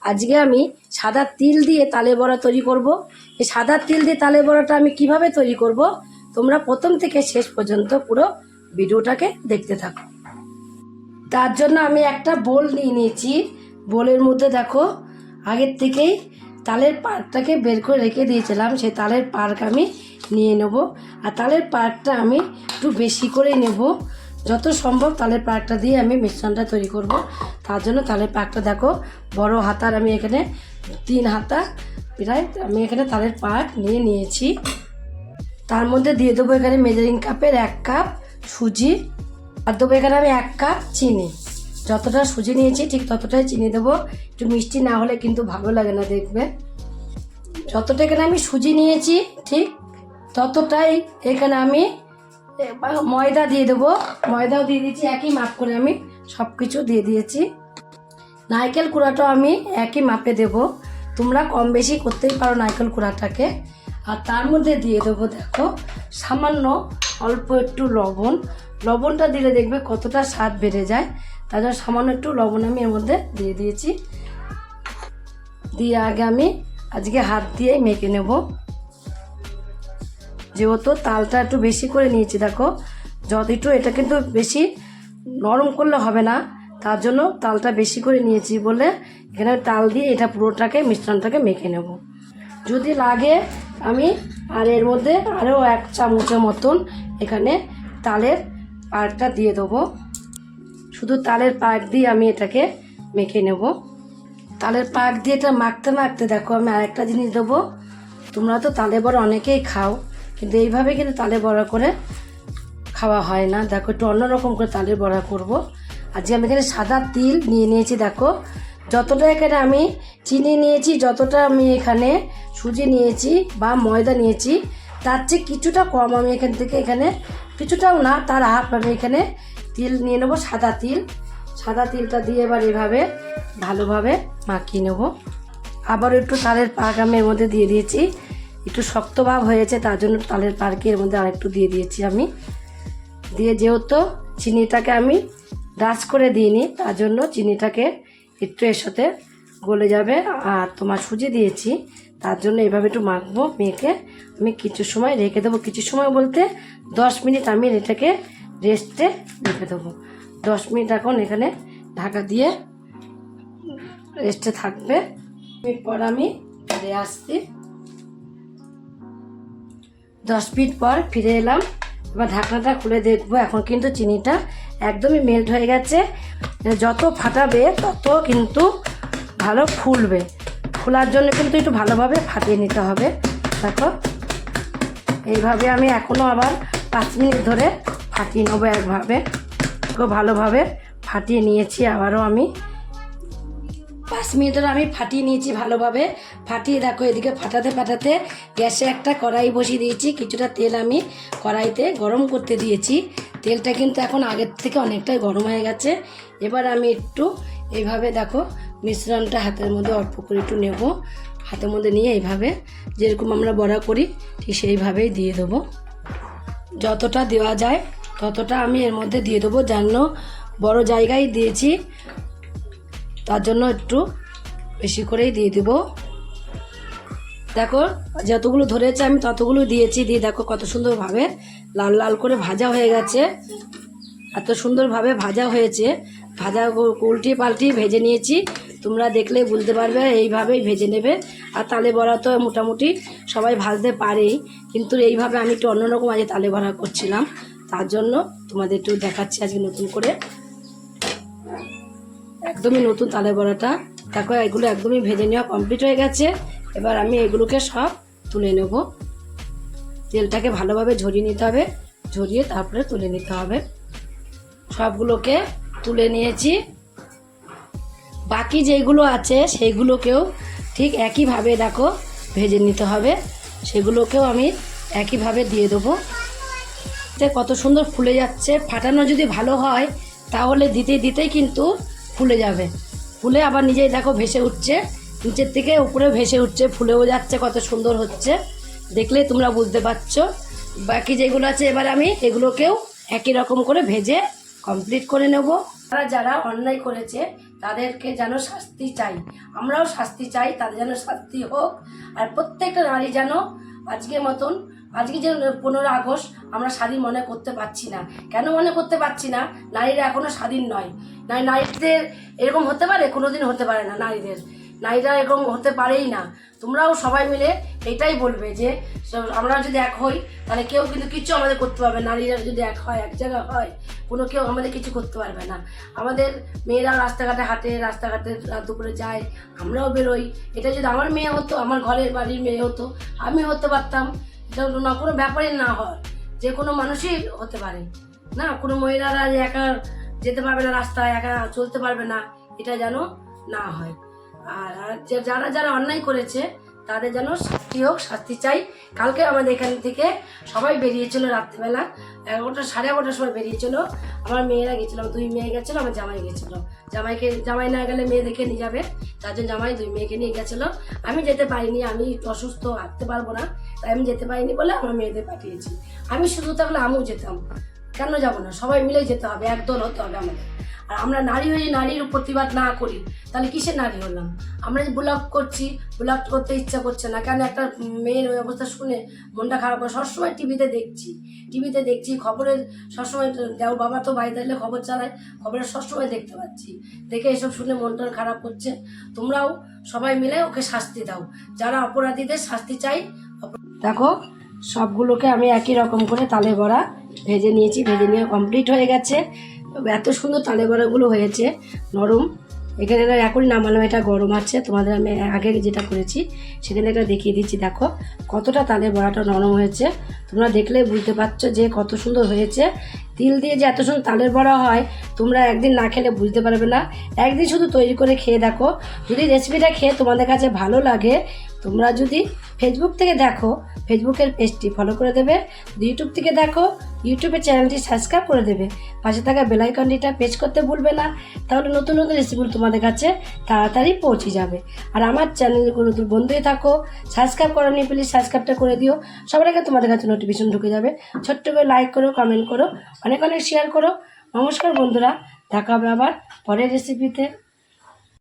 আজকে আমি সাদা তিল দিয়ে তালে বড়া তৈরি করব। এই সাদা তিল দিয়ে তালে বড়াটা আমি কীভাবে তৈরি করব, তোমরা প্রথম থেকে শেষ পর্যন্ত পুরো ভিডিওটাকে দেখতে থাকো। তার জন্য আমি একটা বোল নিয়ে নিয়েছি। বোলের মধ্যে দেখো, আগের থেকেই তালের পার্কটাকে বের করে রেখে দিয়েছিলাম, সেই তালের পার্ক আমি নিয়ে নেব। আর তালের পার্কটা আমি একটু বেশি করেই নেব। যত সম্ভব তালের পাকটা দিয়ে আমি মিশ্রণটা তৈরি করব। তার জন্য তালের পাকটা দেখো, বড় হাতার আমি এখানে তিন হাতা প্রায় আমি এখানে তালের পাক নিয়ে নিয়েছি। তার মধ্যে দিয়ে দেবো এখানে মেজারিং কাপের এক কাপ সুজি। আর দেবো এখানে আমি এক কাপ চিনি। যতটা সুজি নিয়েছি ঠিক ততটাই চিনি দেবো। একটু মিষ্টি না হলে কিন্তু ভালো লাগে না দেখবে। যতটা এখানে আমি সুজি নিয়েছি ঠিক ততটাই এখানে আমি ময়দা দিয়ে দেবো। ময়দাও দিয়ে দিয়েছি, একই মাপ করে আমি সব কিছু দিয়ে দিয়েছি। নারকেল কুড়াটাও আমি একই মাপে দেব। তোমরা কম বেশি করতেই পারো নারকেল কুড়াটাকে। আর তার মধ্যে দিয়ে দেবো, দেখো, সামান্য অল্প একটু লবণ। লবণটা দিলে দেখবে কতটা স্বাদ বেড়ে যায়। তার জন্য সামান্য একটু লবণ আমি এর মধ্যে দিয়ে দিয়েছি। দিয়ে আগে আমি আজকে হাত দিয়ে মেখে নেব। যেহেতু তালটা একটু বেশি করে নিয়েছি, দেখো। যত একটু এটা কিন্তু বেশি নরম করলে হবে না, তার জন্য তালটা বেশি করে নিয়েছি বলে এখানে তাল দিয়ে এটা পুরোটাকে, মিশ্রণটাকে মেখে নেব। যদি লাগে আমি আর এর মধ্যে আরও এক চামচের মতন এখানে তালের পার্কটা দিয়ে দেবো। শুধু তালের পাক দিয়ে আমি এটাকে মেখে নেব। তালের পাক দিয়ে এটা মাখতে মাখতে দেখো আমি আরেকটা জিনিস দেবো। তোমরা তো তালে বড়া অনেকেই খাও। কিন্তু এইভাবে কিন্তু তালে বড়া করে খাওয়া হয় না। দেখো একটু অন্যরকম করে তালের বড়া করব। আজকে আমি এখানে সাদা তিল নিয়ে নিয়েছি, দেখো। যতটা এখানে আমি চিনি নিয়েছি, যতটা আমি এখানে সুজি নিয়েছি বা ময়দা নিয়েছি, তার চেয়ে কিছুটা কম আমি এখান থেকে এখানে, কিছুটাও না, তার হাফ আমি এখানে তিল নিয়ে নেব, সাদা তিল। সাদা তিলটা দিয়ে এবার এভাবে ভালোভাবে মাখিয়ে নেব। আবার একটু তালের পাক আমি এর মধ্যে দিয়ে দিয়েছি। একটু শক্ত ভাব হয়েছে, তার জন্য তালের পার্কে এর মধ্যে আরেকটু দিয়ে দিয়েছি আমি। দিয়ে যেহেতু চিনিটাকে আমি ডাস করে দিইনি, তার জন্য চিনিটাকে একটু এর সাথে গলে যাবে। আর তোমার সুজি দিয়েছি, তার জন্য এভাবে একটু মাখবো, মেখে আমি কিছু সময় রেখে দেবো। কিছু সময় বলতে দশ মিনিট আমি এটাকে রেস্টে রেখে দেবো। দশ মিনিট এখন এখানে ঢাকা দিয়ে রেস্টে থাকবে। মিনিট পর আমি ফিরে আসছি। দশ মিনিট পর ফিরে এলাম। এবার ঢাকনাটা খুলে দেখব। এখন কিন্তু চিনিটা একদমই মেল্ট হয়ে গেছে। যত ফাটাবে, তত কিন্তু ভালো ফুলবে। ফোলার জন্য কিন্তু একটু ভালোভাবে ফাটিয়ে নিতে হবে। দেখো। এইভাবে আমি এখনও আবার পাঁচ মিনিট ধরে ফাটিয়ে নেব একভাবে। খুব ভালোভাবে ফাটিয়ে নিয়েছি। আবারও আমি পাঁচ মিনিট ধরে আমি ফাটিয়ে নিয়েছি ভালোভাবে। ফাটিয়ে দেখো, এদিকে ফাটাতে ফাটাতে গ্যাসে একটা কড়াই বসিয়ে দিয়েছি। কিছুটা তেল আমি কড়াইতে গরম করতে দিয়েছি। তেলটা কিন্তু এখন আগের থেকে অনেকটাই গরম হয়ে গেছে। এবার আমি একটু এইভাবে দেখো, মিশ্রণটা হাতের মধ্যে অল্প করে একটু নেব। হাতের মধ্যে নিয়ে এইভাবে যেরকম আমরা বড়া করি, ঠিক সেইভাবেই দিয়ে দেবো। যতটা দেওয়া যায় ততটা আমি এর মধ্যে দিয়ে দেবো। যেন বড় জায়গায় দিয়েছি তার জন্য একটু বেশি করেই দিয়ে দিব। দেখো, যতগুলো ধরেছে আমি ততগুলো দিয়েছি। দিয়ে দেখো কত সুন্দরভাবে লাল লাল করে ভাজা হয়ে গেছে। এত সুন্দরভাবে ভাজা হয়েছে। ভাজা উ- উল্টিয়ে পাল্টিয়ে ভেজে নিয়েছি। তোমরা দেখলেই বুঝতে পারবে, এইভাবেই ভেজে নেবে। আর তালে বড়া তো মোটামুটি সবাই ভাজতে পারেই। কিন্তু এইভাবে আমি একটু অন্যরকম আজকে তালে বড়া করছিলাম। তার জন্য তোমাদের একটু দেখাচ্ছি আজকে নতুন করে। একদমই নতুন তালে বড়াটা। দেখো, এগুলো একদমই ভেজে নেওয়া কমপ্লিট হয়ে গেছে। এবার আমি এগুলোকে সব তুলে নেব। তেলটাকে ভালোভাবে ঝরিয়ে নিতে হবে। ঝরিয়ে তারপরে তুলে নিতে হবে। সবগুলোকে তুলে নিয়েছি। বাকি যেগুলো আছে সেইগুলোকেও ঠিক একইভাবে দেখো ভেজে নিতে হবে। সেগুলোকেও আমি একইভাবে দিয়ে দেবো। কত সুন্দর ফুলে যাচ্ছে। ফাটানো যদি ভালো হয়, তাহলে দিতে দিতেই কিন্তু ফুলে যাবে। ফুলে আবার নিজেই দেখো ভেসে উঠছে। নিচের থেকে উপরে ভেসে উঠছে, ফুলেও যাচ্ছে, কত সুন্দর হচ্ছে। দেখলেই তোমরা বুঝতে পারছ। বাকি যেগুলো আছে, এবার আমি এগুলোকেও একই রকম করে ভেজে কমপ্লিট করে নেব। তারা যারা অন্যায় করেছে, তাদেরকে যেন শাস্তি চাই। আমরাও শাস্তি চাই, তাদের যেন শাস্তি হোক। আর প্রত্যেকটা নারী যেন আজকের মতন, আজকে যে পনেরো আগস্ট, আমরা স্বাধীন মনে করতে পারছি না। কেন মনে করতে পারছি না? নারীরা এখনও স্বাধীন নয়। নাই নারীদের এরকম হতে পারে? কোনোদিন হতে পারে না নারীদের। নারীরা এরকম হতে পারেই না। তোমরাও সবাই মিলে এটাই বলবে যে, আমরা যদি এক হই, তাহলে কেউ কিন্তু কিছু আমাদের করতে পারবে নারীরা যদি এক হয়, এক জায়গা হয়, কোনো কেউ আমাদের কিছু করতে পারবে না। আমাদের মেয়েরা রাস্তাঘাটে হাঁটে, রাস্তাঘাটে রাত দুপুরে যায়, আমরাও বেরোই। এটা যদি আমার মেয়ে হতো, আমার ঘরের বাড়ির মেয়ে হতো, আমি হতে পারতাম। এটা না, কোনো ব্যাপারই না হয়। যে কোনো মানুষই হতে পারে। না, কোনো মহিলারা একা যেতে পারবে না রাস্তায়, একা চলতে পারবে না, এটা যেন না হয়। আর যারা যারা অন্যায় করেছে, তাদের যেন শাস্তি হোক, শাস্তি চাই। কালকে আমাদের এখান থেকে সবাই বেরিয়েছিল রাত্রিবেলা, এগারোটা, সাড়ে এগারোটার সময় বেরিয়েছিল। আমার মেয়েরা গেছিল, দুই মেয়ে গেছিল, আমার জামাই গেছিল। জামাইকে, জামাই না গেলে মেয়ে দেখে নিয়ে যাবে, তার জন্য জামাই দুই মেয়েকে নিয়ে গেছিল। আমি যেতে পারিনি, আমি একটু অসুস্থ, হাঁটতে পারব না, তাই আমি যেতে পারিনি বলে আমার মেয়েদের পাঠিয়েছি। আমি শুধু থাকলে আমিও যেতাম। কেন যাব না? সবাই মিলে যেতে হবে, একদল হতে হবে আমাদের। আর আমরা নারী হয়ে নারীর প্রতিবাদ না করি, তাহলে কিসের নারী হলাম? আমরা যে ব্লগ করছি ব্লগ করতে ইচ্ছা করছে না। কেন একটা মেয়ের ওই অবস্থা শুনে মনটা খারাপ হয়? সবসময় টিভিতে দেখছি। টিভিতে দেখছি, খবরের সবসময় দেও বাবা তো বাড়িতে এলে খবর চালায়, খবরের সবসময় দেখতে পাচ্ছি। দেখে এসব শুনে মনটা খারাপ করছে। তোমরাও সবাই মিলে ওকে শাস্তি দাও। যারা অপরাধীদের শাস্তি চাই দেখো, সবগুলোকে আমি একই রকম করে তালে বড়া ভেজে নিয়েছি, ভেজে নিয়ে কমপ্লিট হয়ে গেছে। এত সুন্দর তালে বড়াগুলো হয়েছে, নরম। এখানে না, এখনই নামালাম, এটা গরম আছে। তোমাদের আমি আগে যেটা করেছি, সেখানে এটা দেখিয়ে দিচ্ছি, দেখো। কতটা তালে বড়াটা নরম হয়েছে। তোমরা দেখলে বুঝতে পারছ যে কত সুন্দর হয়েছে। তিল দিয়ে যে এত সুন্দর তালের বড়া হয়, তোমরা একদিন না খেলে বুঝতে পারবে না। একদিন শুধু তৈরি করে খেয়ে দেখো। যদি রেসিপিটা খেয়ে তোমাদের কাছে ভালো লাগে, তোমরা যদি ফেসবুক থেকে দেখো ফেসবুকের পেজটি ফলো করে দেবে। ইউটিউব থেকে দেখো ইউটিউবের চ্যানেলটি সাবস্ক্রাইব করে দেবে। পাশে থাকা বেলাইকনটিটা পেজ করতে ভুলবে না। তাহলে নতুন নতুন রেসিপিগুলো তোমাদের কাছে তাড়াতাড়ি পৌঁছে যাবে। আর আমার চ্যানেলে কোনো নতুন বন্ধু হয়ে থাকো সাবস্ক্রাইব করো নি প্লিজ সাবস্ক্রাইবটা করে দিও। সবার আগে তোমাদের কাছে নোটিফিকেশন ঢুকে যাবে। ছোট্ট করে লাইক করো কমেন্ট করো অনেক অনেক শেয়ার করো। নমস্কার বন্ধুরা দেখা হবে আবার পরের রেসিপিতে